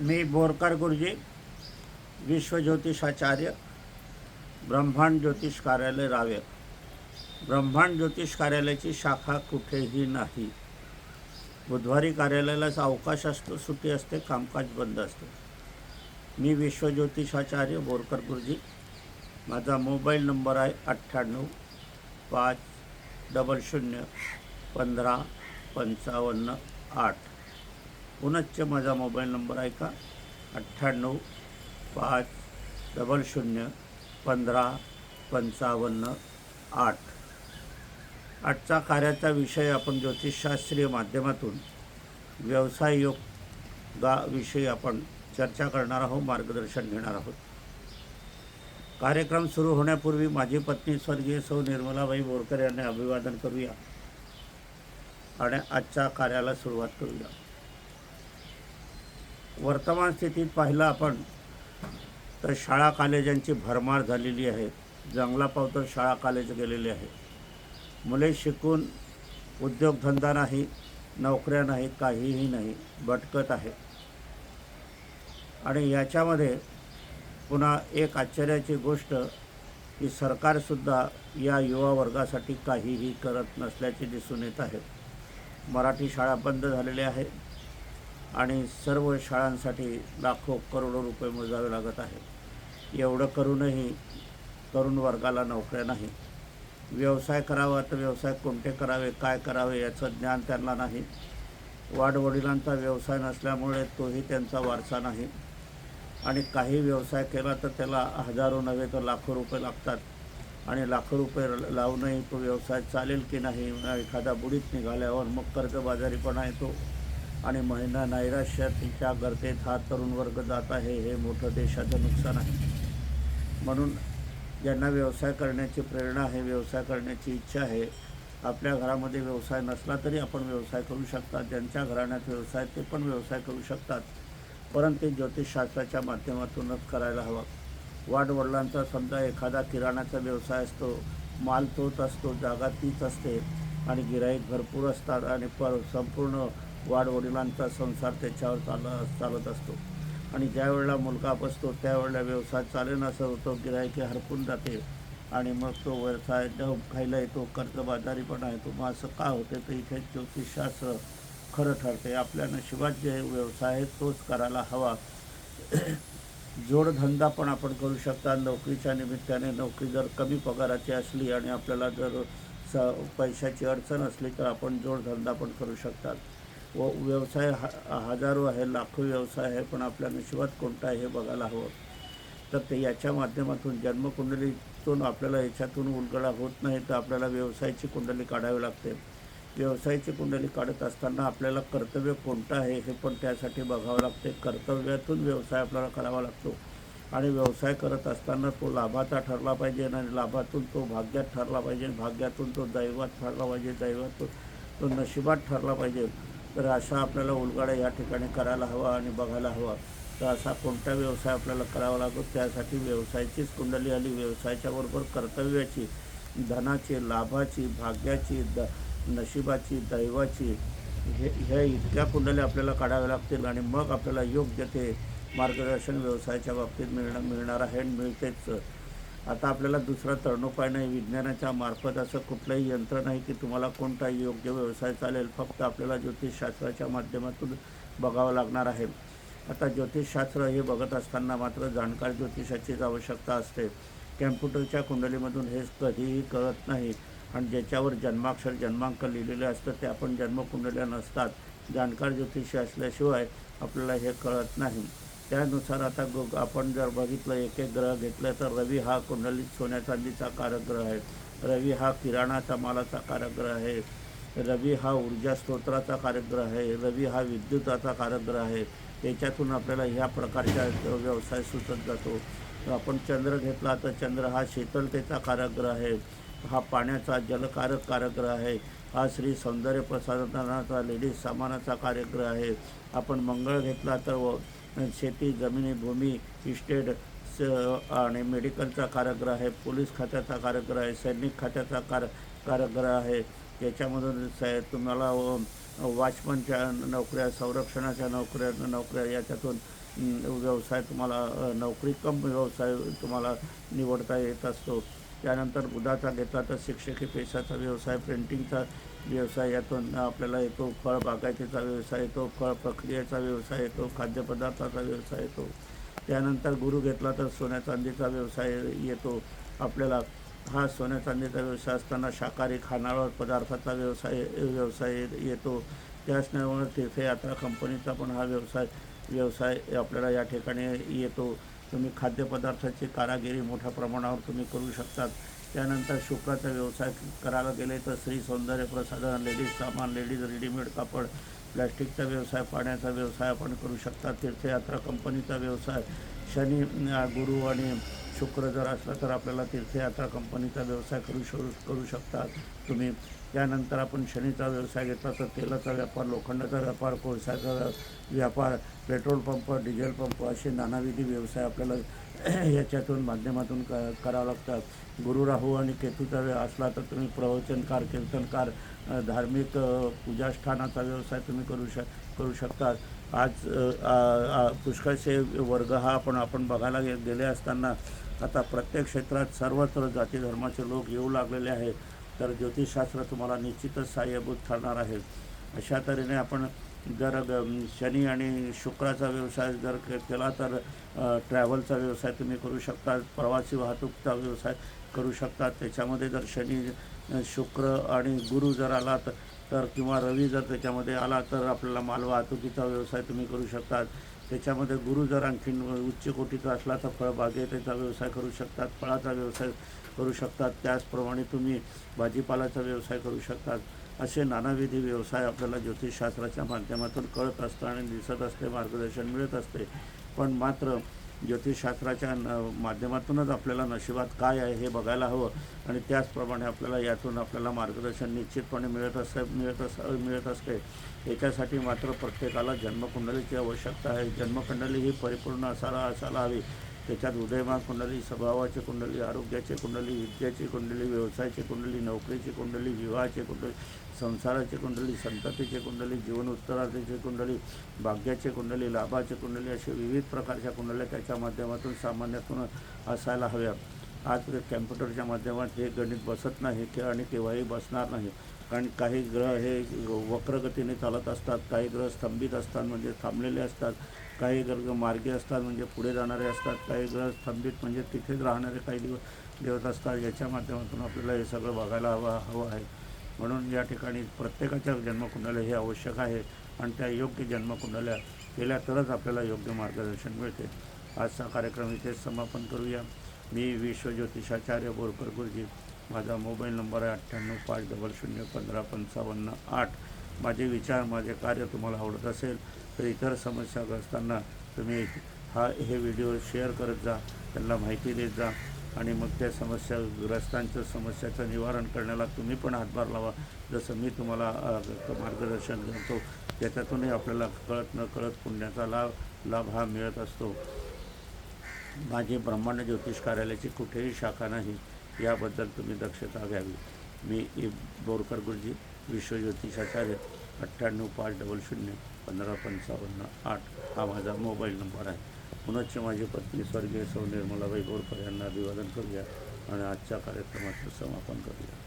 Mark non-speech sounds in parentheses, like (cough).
मी बोरकर गुरुजी विश्वज्योतिषाचार्य ब्रह्मांड ज्योतिष कार्यालय रावे. ब्रह्मांड ज्योतिष कार्यालयाची शाखा कुठेही नाही. बुधवारी कार्यालयालाच अवकाश असतो सुट्टी असते कामकाज बंद असते. मी विश्वज्योतिषाचार्य बोरकर गुरुजी. माझा मोबाईल नंबर आहे अठ्ठ्याण्णव पाच डबल शून्य पंधरा पंचावन्न आठ. पुनश्च माझा मोबाईल नंबर आहे का? अठ्ठ्याण्णव पाच डबल शून्य पंधरा पंचावन्न आठ. आजचा कार्याचा विषय आपण ज्योतिषशास्त्रीय माध्यमातून व्यवसाय योगाविषयी आपण चर्चा करणार आहोत मार्गदर्शन घेणार आहोत. कार्यक्रम सुरू होण्यापूर्वी माझी पत्नी स्वर्गीय सौ निर्मलाबाई बोरकर यांना अभिवादन करूया आणि आजच्या कार्याला सुरुवात करूया. वर्तमान स्थितीत पाहिलं आपण तर शाळा कॉलेजांची भरमार झालेली आहे. जंगला पावतर शाळा कॉलेज गेलेली आहे. मुले शिकून उद्योगधंदा नाही नोकऱ्या नाही काहीही नाही भटकत आहे. आणि याच्यामध्ये पुन्हा एक आश्चर्याची गोष्ट की सरकारसुद्धा या युवा वर्गासाठी काहीही करत नसल्याचे दिसून येत आहे. मराठी शाळा बंद झालेल्या आहेत आणि सर्व शाळांसाठी लाखो करोडो रुपये मोजावे लागत आहे. एवढं करूनही तरुण वर्गाला नोकऱ्या नाही. व्यवसाय करावा तर व्यवसाय कोणते करावे काय करावे याचं ज्ञान त्यांना नाही. वाडवडिलांचा व्यवसाय नसल्यामुळे तोही त्यांचा वारसा नाही. आणि काही व्यवसाय केला तर त्याला हजारो नव्हे तर लाखो रुपये लागतात. आणि लाखो रुपये लावूनही तो व्यवसाय चालेल की नाही एखादा बुडीत निघाल्यावर मग कर्जबाजारीपणा येतो. आणि महिना नैराश्याच्या गर्तेत हा तरुण वर्ग जात आहे हे मोठं देशाचं नुकसान आहे. म्हणून ज्यांना व्यवसाय करण्याची प्रेरणा आहे व्यवसाय करण्याची इच्छा आहे आपल्या घरामध्ये व्यवसाय नसला तरी आपण व्यवसाय करू शकतात. ज्यांच्या घराण्यात व्यवसाय ते पण व्यवसाय करू शकतात. परंतु ज्योतिषशास्त्राच्या माध्यमातूनच करायला हवा. वाडवडिलांचा समजा एखादा किराणाचा व्यवसाय असतो माल तोच असतो जागा तीच असते आणि गिराईक भरपूर असतात आणि पर संपूर्ण वाडवडिलांचा संसार त्याच्यावर चाल चालत असतो. आणि ज्यावेळेला मुलगा बसतो त्यावेळेला व्यवसाय चालेल असं होतो गिरायकी हरपून जाते. आणि मग तो व्यवसाय डब खायला येतो कर्जबाजारीपणा येतो मग असं का होते तर इथे ज्योतिषशास्त्र खरं ठरते. आपल्या नशिबात जे व्यवसाय आहे तोच करायला हवा. जोडधंदा पण आपण करू शकता. नोकरीच्या निमित्ताने नोकरी जर कमी पगाराची असली आणि आपल्याला जर स पैशाची अडचण असली तर आपण जोडधंदा पण करू शकतात व व्यवसाय हा हजारो आहे लाखो व्यवसाय आहे पण आपल्या नशिबात कोणता आहे हे बघायला हवं. तर ते याच्या माध्यमातून जन्मकुंडलीतून आपल्याला याच्यातून उलगडा होत नाही तर आपल्याला व्यवसायाची कुंडली काढावी लागते. व्यवसायाची कुंडली काढत असताना आपल्याला कर्तव्य कोणतं आहे हे पण त्यासाठी बघावं लागते. कर्तव्यातून व्यवसाय आपल्याला करावा लागतो. आणि व्यवसाय करत असताना तो लाभाचा ठरला पाहिजे आणि लाभातून तो भाग्यात ठरला पाहिजे. भाग्यातून तो दैवात ठरला पाहिजे दैवातून तो नशिबात ठरला पाहिजे. तर अशा आपल्याला उलगाडा या ठिकाणी करायला हवा आणि बघायला हवा. तर असा कोणता व्यवसाय आपल्याला करावा लागतो? त्यासाठी व्यवसायाचीच कुंडली आली. व्यवसायाच्या बरोबर कर्तव्याची धनाची लाभाची भाग्याची द नशिबाची दैवाची हे ह्या इतक्या कुंडल्या आपल्याला काढाव्या लागतील आणि मग आपल्याला योग्य ते मार्गदर्शन व्यवसायाच्या बाबतीत मिळणं मिळणार आहे आणि मिळतेच. आता आपल्याला दुसरा तरणोपाय नाही. विज्ञानाच्या मार्फत असं कुठलंही यंत्र नाही की तुम्हाला कोणता योग्य व्यवसाय चालेल. फक्त आपल्याला ज्योतिषशास्त्राच्या माध्यमातून बघावं लागणार आहे. आता ज्योतिषशास्त्र हे बघत असताना मात्र जाणकार ज्योतिषाचीच आवश्यकता असते. कॅम्प्युटरच्या कुंडलीमधून हे कधीही कळत नाही. आणि ज्याच्यावर जन्माक्षर जन्मांक लिहिलेले असतं ते आपण जन्मकुंडल्या नसतात. जाणकार ज्योतिषी असल्याशिवाय आपल्याला हे कळत नाही. त्यानुसार आता ग आपण जर बघितलं एक एक ग्रह घेतलं तर रवी हा कुंडलीत सोन्या चांदीचा कारक ग्रह आहे. रवी हा किराणाचा मालाचा कारक ग्रह आहे. रवी हा ऊर्जा स्तोत्राचा कारकग्रह आहे. रवी हा विद्युताचा कारकग्रह आहे. त्याच्यातून आपल्याला ह्या प्रकारचा व्यवसाय सुचत जातो. आपण चंद्र घेतला तर चंद्र हा शीतलतेचा कारकग्रह आहे. हा पाण्याचा जलकारक कारकग्रह आहे. हा श्री सौंदर्य प्रसाधनाचा लेडीज सामानाचा कार्यग्रह आहे. आपण मंगळ घेतला तर व शेती जमिनी भूमी इस्टेट स आणि मेडिकलचा कारागृह आहे पोलीस खात्याचा कारागृह आहे सैनिक खात्याचा कार कारागृह आहे. त्याच्यामधून स तुम्हाला व वॉचमनच्या नोकऱ्या संरक्षणाच्या नोकऱ्या नोकऱ्या याच्यातून व्यवसाय तुम्हाला नोकरी कम व्यवसाय तुम्हाला निवडता येत असतो. त्यानंतर बुधाचा घेतला तर शिक्षकी पेशाचा व्यवसाय प्रिंटिंगचा व्यवसाय यातून आपल्याला येतो फळ बागायतीचा व्यवसाय येतो फळ प्रक्रियेचा व्यवसाय येतो खाद्यपदार्थाचा व्यवसाय येतो. त्यानंतर गुरु घेतला तर सोन्या चांदीचा व्यवसाय येतो. आपल्याला हा सोन्या चांदीचा व्यवसाय असताना शाकाहारी खानावळ पदार्थाचा व्यवसाय व्यवसाय येतो. त्याचप्रमाणे तीर्थयात्रा कंपनीचा पण हा व्यवसाय व्यवसाय आपल्याला या ठिकाणी येतो. तुम्ही खाद्यपदार्थाची कारागिरी मोठ्या प्रमाणावर तुम्ही करू शकतात. त्यानंतर शुक्राचा व्यवसाय करायला गेले तर श्री सौंदर्य प्रसाधन लेडीज सामान लेडीज रेडीमेड कापड प्लॅस्टिकचा व्यवसाय पाण्याचा व्यवसाय आपण करू शकता. तीर्थयात्रा कंपनीचा व्यवसाय शनी गुरु आणि शुक्र जर असला तर आपल्याला तीर्थयात्रा कंपनीचा व्यवसाय करू शरू करू शकता तुम्ही. त्यानंतर आपण शनीचा व्यवसाय घेतला तर तेलाचा व्यापार लोखंडाचा व्यापार कोळशाचा व्यापार पेट्रोल पंप डिझेल पंप असे नानाविधी व्यवसाय आपल्याला (clears throat) याच्यातून माध्यमातून क करावं लागतात. गुरु राहू आणि केतूचा वेळ असला तर तुम्ही प्रवचनकार कीर्तनकार धार्मिक पूजास्थानाचा व्यवसाय तुम्ही करू शक करू शकता. आज पुष्कळसे वर्ग हा आपण आपण बघायला गे गेले असताना आता प्रत्येक क्षेत्रात सर्वत्र जाती धर्माचे लोक येऊ लागलेले आहेत. तर ज्योतिषशास्त्र तुम्हाला निश्चितच सहाय्यभूत ठरणार आहे. अशा तऱ्हेने आपण जर ग- शनी आणि शुक्राचा व्यवसाय जर के- केला तर ट्रॅव्हलचा व्यवसाय तुम्ही करू शकता. प्रवासी वाहतूकचा व्यवसाय करू शकतात. त्याच्यामध्ये जर शनी शुक्र आणि गुरु जर आला तर किंवा रवी जर त्याच्यामध्ये आला तर आपल्याला माल वाहतुकीचा व्यवसाय तुम्ही करू शकतात. त्याच्यामध्ये गुरु जर आणखीन उच्च कोटीचा असला तर फळबागेचा व्यवसाय करू शकतात फळाचा व्यवसाय करू शकतात. त्याचप्रमाणे तुम्ही भाजीपालाचा व्यवसाय करू शकतात. असे नानाविधी व्यवसाय आपल्याला ज्योतिषशास्त्राच्या माध्यमातून कळत असतं आणि दिसत असते मार्गदर्शन मिळत असते. पण मात्र ज्योतिषशास्त्राच्या न माध्यमातूनच आपल्याला नशिबात काय आहे हे बघायला हवं. आणि त्याचप्रमाणे आपल्याला यातून आपल्याला मार्गदर्शन निश्चितपणे मिळत असं मिळत अस मिळत असते. याच्यासाठी मात्र प्रत्येकाला जन्मकुंडलीची आवश्यकता आहे. जन्मकुंडली ही परिपूर्ण असायला असायला हवी. त्याच्यात उदयमान कुंडली स्वभावाची कुंडली आरोग्याची कुंडली विद्याची कुंडली व्यवसायाची कुंडली नोकरीची कुंडली विवाहाची कुंडली संसाराची कुंडली संततीची कुंडली जीवन उत्तरार्थीची कुंडली भाग्याची कुंडली लाभाची कुंडली अशी विविध प्रकारच्या कुंडल्या त्याच्या माध्यमातून सामान्यातून असायला हव्या. आज कॅम्प्युटरच्या माध्यमात हे गणित बसत नाही कि आणि केव्हाही बसणार नाही. कारण काही ग्रह हे वक्रगतीने चालत असतात काही ग्रह स्तंभित असतात म्हणजे थांबलेले असतात. काही गर्ग मार्गी असतात म्हणजे पुढे जाणारे असतात काही ग्रह स्तंभित म्हणजे तिथेच राहणारे काही दिवस देवत असतात याच्या माध्यमातून आपल्याला हे सगळं बघायला हवं हवं आहे. म्हणून या ठिकाणी प्रत्येकाच्या जन्मकुंडल्या हे आवश्यक आहे आणि त्या योग्य जन्मकुंडल्या केल्या तरच आपल्याला योग्य मार्गदर्शन मिळते. आजचा कार्यक्रम इथेच समापन करूया. मी विश्वज्योतिषाचार्य बोरकर गुरुजी. माझा मोबाईल नंबर आहे अठ्ठ्याण्णव पाच डबल शून्य पंधरा पंचावन्न आठ. माझे विचार माझे कार्य तुम्हाला आवडत असेल तर इतर समस्याग्रस्तांना तुम्ही हा हे व्हिडिओ शेअर करत जा त्यांना माहिती देत जा आणि मग त्या समस्याग्रस्तांच्या समस्याचं निवारण करण्याला तुम्ही पण हातभार लावा. जसं मी तुम्हाला मार्गदर्शन करतो त्याच्यातूनही आपल्याला कळत न कळत पुण्याचा लाभ लाभ हा मिळत असतो. माझी ब्रह्मांड ज्योतिष कार्यालयाची कुठेही शाखा नाही याबद्दल तुम्ही दक्षता घ्यावी. मी बोरकर गुरुजी विश्वज्योतिषाचार्य अठ्ठ्याण्णव पाच डबल शून्य पंधरा पंचावन्न आठ हा माझा मोबाईल नंबर आहे. पुनश्च माझी पत्नी स्वर्गीय सौ निर्मलाबाई बोरकर यांना अभिवादन करूया आणि आजच्या कार्यक्रमाचं समापन करूया.